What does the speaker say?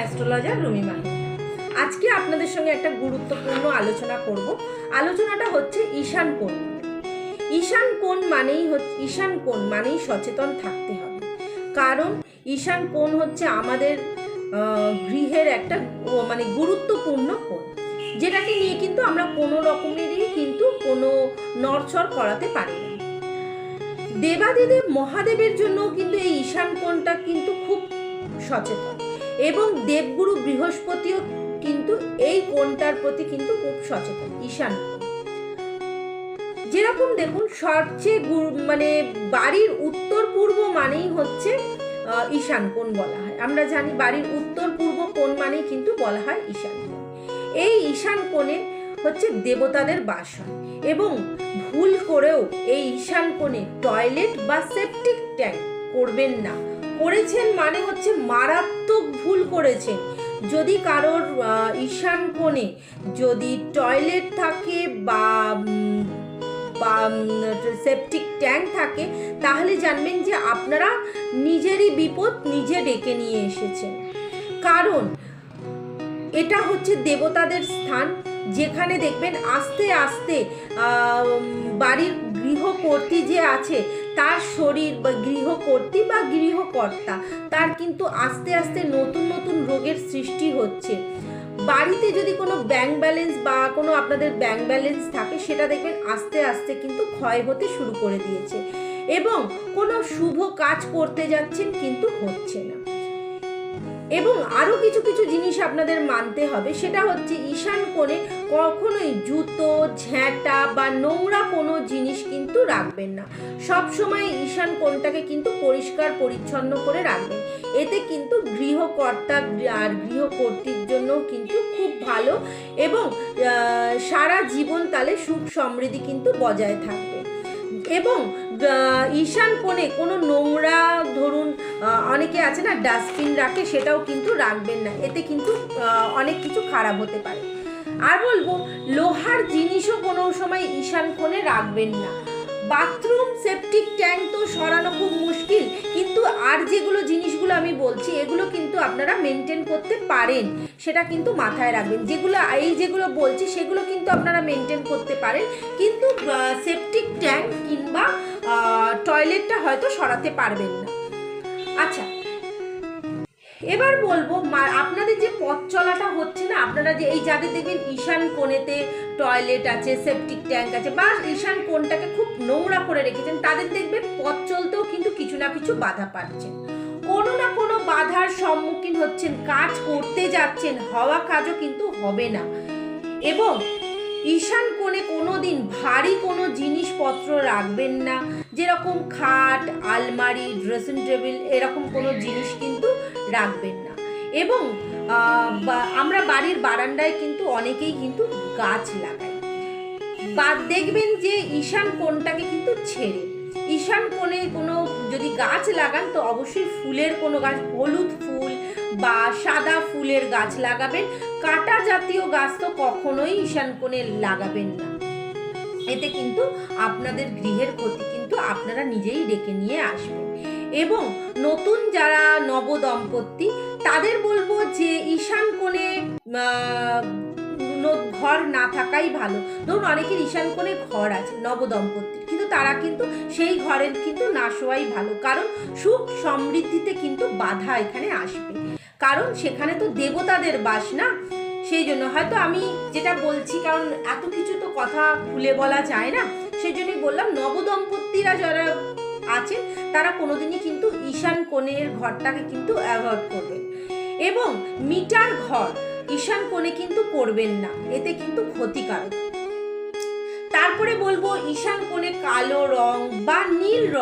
Astrologer Rumi Mahi আজকে আপনাদের সঙ্গে একটা গুরুত্বপূর্ণ আলোচনা করব। আলোচনাটা হচ্ছে ঈশান কোণ ঈশান কোণ মানেই হচ্ছে ঈশান কোণ মানেই সচেতন থাকতে হবে। কারণ ঈশান কোণ হচ্ছে আমাদের গৃহের একটা মানে গুরুত্বপূর্ণ কোণ। যেটাকে নিয়ে কিন্তু আমরা কোনো রকমেরই কিন্তু কোনো নড়চড় করাতে পারি না। দেবাদিদেব মহাদেবের জন্য কিন্তু এই ঈশান কোণটা কিন্তু খুব সচেতন। এবং দেবগুরু বৃহস্পতিও কিন্তু এই কোণটার প্রতি কিন্তু খুব সচেতন, ঈশান। যেরকম দেখুন, সবচেয়ে মানে বাড়ির উত্তর পূর্ব মানেই হচ্ছে ঈশান কোণ বলা হয়। আমরা জানি বাড়ির উত্তর পূর্ব কোণ মানেই কিন্তু বলা হয় ঈশান কোণ। এই ঈশান কোণে হচ্ছে দেবতাদের বাস হয় এবং ভুল করেও এই ঈশান কোণে টয়লেট বা সেপটিক ট্যাঙ্ক করবেন না। করেছেন মানে হচ্ছে মারাত্মক ভুল করেছেন যদি কারোর ঈশান কোণে যদি টয়লেট থাকে বা বা সেপটিক ট্যাঙ্ক থাকে, তাহলে জানবেন যে আপনারা নিজেরই বিপদ নিজে ডেকে নিয়ে এসেছেন। কারণ এটা হচ্ছে দেবতাদের স্থান যেখানে দেখবেন আস্তে আস্তে বাড়ির গৃহকর্ত্রী যে আছে, তার শরীর বা গৃহকর্ত্রী বা গৃহকর্তা, তার কিন্তু আস্তে আস্তে নতুন নতুন রোগের সৃষ্টি হচ্ছে। বাড়িতে যদি কোনো ব্যাংক ব্যালেন্স বা কোনো আপনাদের ব্যাংক ব্যালেন্স থাকে, সেটা দেখবেন আস্তে আস্তে কিন্তু ক্ষয় হতে শুরু করে দিয়েছে। এবং কোনো শুভ কাজ করতে যাচ্ছেন কিন্তু হচ্ছে না। এবং আরও কিছু কিছু জিনিস আপনাদের মানতে হবে। সেটা হচ্ছে ঈশান কোণে কখনোই জুতো ঝ্যাঁটা বা নোংরা কোনো জিনিস কিন্তু রাখবেন না। সব সময় ঈশান কোণটাকে কিন্তু পরিষ্কার, পরিচ্ছন্ন করে রাখবেন। এতে কিন্তু গৃহকর্তা আর গৃহকর্ত্রীর জন্য কিন্তু খুব ভালো এবং সারা জীবন তালে সুখ সমৃদ্ধি কিন্তু বজায় থাকবে। এবং ঈশান কোণে কোনো নোংরা, ধরুন অনেকে আছে না, ডাস্টবিন রাখে, সেটাও কিন্তু রাখবেন না। এতে কিন্তু অনেক কিছু খারাপ হতে পারে। আর বলব, লোহার জিনিসও কোনো সময় ঈশান কোণে রাখবেন না। বাথরুম, সেপটিক ট্যাঙ্ক তো সরানো খুব মুশকিল, কিন্তু আর যেগুলো জিনিসগুলো আমি বলছি, এগুলো কিন্তু আপনারা মেনটেন করতে পারেন। সেটা কিন্তু মাথায় রাখবেন। যেগুলো, এই যেগুলো বলছি, সেগুলো কিন্তু আপনারা মেনটেন করতে পারেন। কিন্তু সেপটিক হয়তো সরাতে পারবেন না। আচ্ছা এবার বলব আপনাদের যে পথ চলাটা হচ্ছে না, আপনারা যে এই যাদের দেখবেন ঈশান কোণেতে টয়লেট আছে, সেপটিক ট্যাঙ্ক আছে, বা ঈশান কোণটাকে খুব নোংরা করে রেখেছেন, তাদের দেখবে পথ চলতেও কিন্তু কিছু না কিছু বাধা পাচ্ছেন। কোনো না কোনো বাধার সম্মুখীন হচ্ছেন, কাজ করতে যাচ্ছেন, হওয়া কাজও কিন্তু হবে না। এবং ঈশান কোণে কোনো দিন ভারী কোনো জিনিসপত্র রাখবেন না। যেরকম খাট, আলমারি ড্রেসিং টেবিল এরকম কোনো জিনিস কিন্তু রাখবেন না। এবং আমরা বাড়ির বারান্দায় কিন্তু অনেকেই কিন্তু গাছ লাগাই। বা, দেখবেন যে ঈশান কোণটাকে কিন্তু ছেড়ে, ঈশান কোণে কোনো যদি গাছ লাগান তো অবশ্যই ফুলের কোনো গাছ, হলুদ ফুল বা সাদা ফুলের গাছ লাগাবেন, কাটা জাতীয় গাছ তো কখনোই ঈশান কোণে লাগাবেন না। এতে কিন্তু আপনাদের গৃহের ক্ষতি কিন্তু আপনারা নিজেই ডেকে নিয়ে আসবেন। এবং নতুন যারা নবদম্পতি, তাদের বলব যে ঈশান কোণে ঘর না থাকাই ভালো। ধরুন অনেকের ঈশান কোণে ঘর আছে, নবদম্পতির, কিন্তু তারা কিন্তু সেই ঘরের কিন্তু না শোয়াই ভালো। কারণ সুখ সমৃদ্ধিতে কিন্তু বাধা এখানে আসবে। কারণ সেখানে তো দেবতাদের বাস না? সেই জন্য হয়তো আমি যেটা বলছি, কারণ এত কিছু তো কথা খুলে বলা যায় না, সেই জন্যই বললাম নবদম্পতিরা যারা আছেন, তারা কোনোদিনই কিন্তু ঈশান কোণের ঘরটাকে কিন্তু অ্যাভয়েড করবেন। এবং মিটার ঘর ঈশান কোণে কিন্তু করবেন না, এতে কিন্তু ক্ষতিকারক। তারপরে বলব ঈশান কোণে কালো রং বা নীল রং।